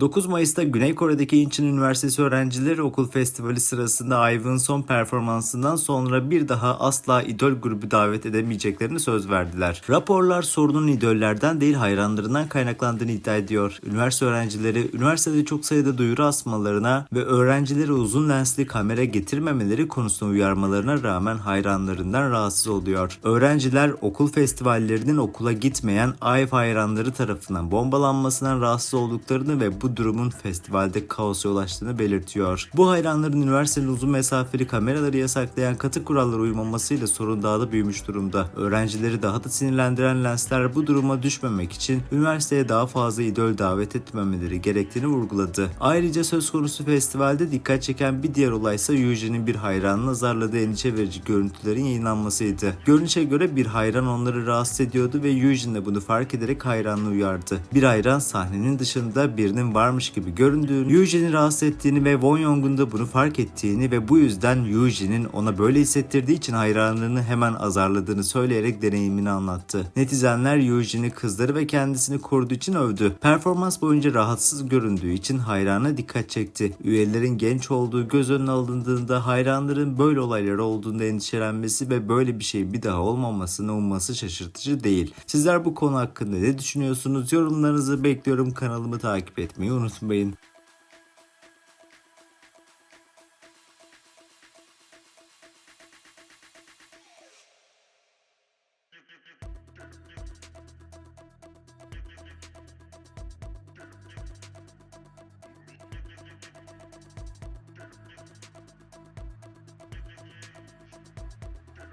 9 Mayıs'ta Güney Kore'deki Incheon Üniversitesi öğrencileri okul festivali sırasında IVE'ın son performansından sonra bir daha asla idol grubu davet edemeyeceklerini söz verdiler. Raporlar sorunun idollerden değil hayranlarından kaynaklandığını iddia ediyor. Üniversite öğrencileri üniversitede çok sayıda duyuru asmalarına ve öğrencileri uzun lensli kamera getirmemeleri konusunda uyarmalarına rağmen hayranlarından rahatsız oluyor. Öğrenciler okul festivallerinin okula gitmeyen IVE hayranları tarafından bombalanmasından rahatsız olduklarını ve bu durumun festivalde kaosa yol açtığını belirtiyor. Bu hayranların üniversitenin uzun mesafeli kameraları yasaklayan katı kurallara uymamasıyla sorun daha da büyümüş durumda. Öğrencileri daha da sinirlendiren lensler bu duruma düşmemek için üniversiteye daha fazla idol davet etmemeleri gerektiğini vurguladı. Ayrıca söz konusu festivalde dikkat çeken bir diğer olay ise Eugene'in bir hayranını azarladığı endişe verici görüntülerin yayınlanmasıydı. Görünüşe göre bir hayran onları rahatsız ediyordu ve Eugene de bunu fark ederek hayranını uyardı. Bir hayran sahnenin dışında birinin varmış gibi göründüğünü, Eugene'i rahatsız ettiğini ve Won Young'un da bunu fark ettiğini ve bu yüzden Eugene'in ona böyle hissettirdiği için hayranlarını hemen azarladığını söyleyerek deneyimini anlattı. Netizenler Eugene'i kızları ve kendisini koruduğu için övdü. Performans boyunca rahatsız göründüğü için hayrana dikkat çekti. Üyelerin genç olduğu göz önüne alındığında hayranların böyle olaylar olduğunda endişelenmesi ve böyle bir şey bir daha olmamasını umması şaşırtıcı değil. Sizler bu konu hakkında ne düşünüyorsunuz? Yorumlarınızı bekliyorum. Kanalımı takip etmeyi minus been.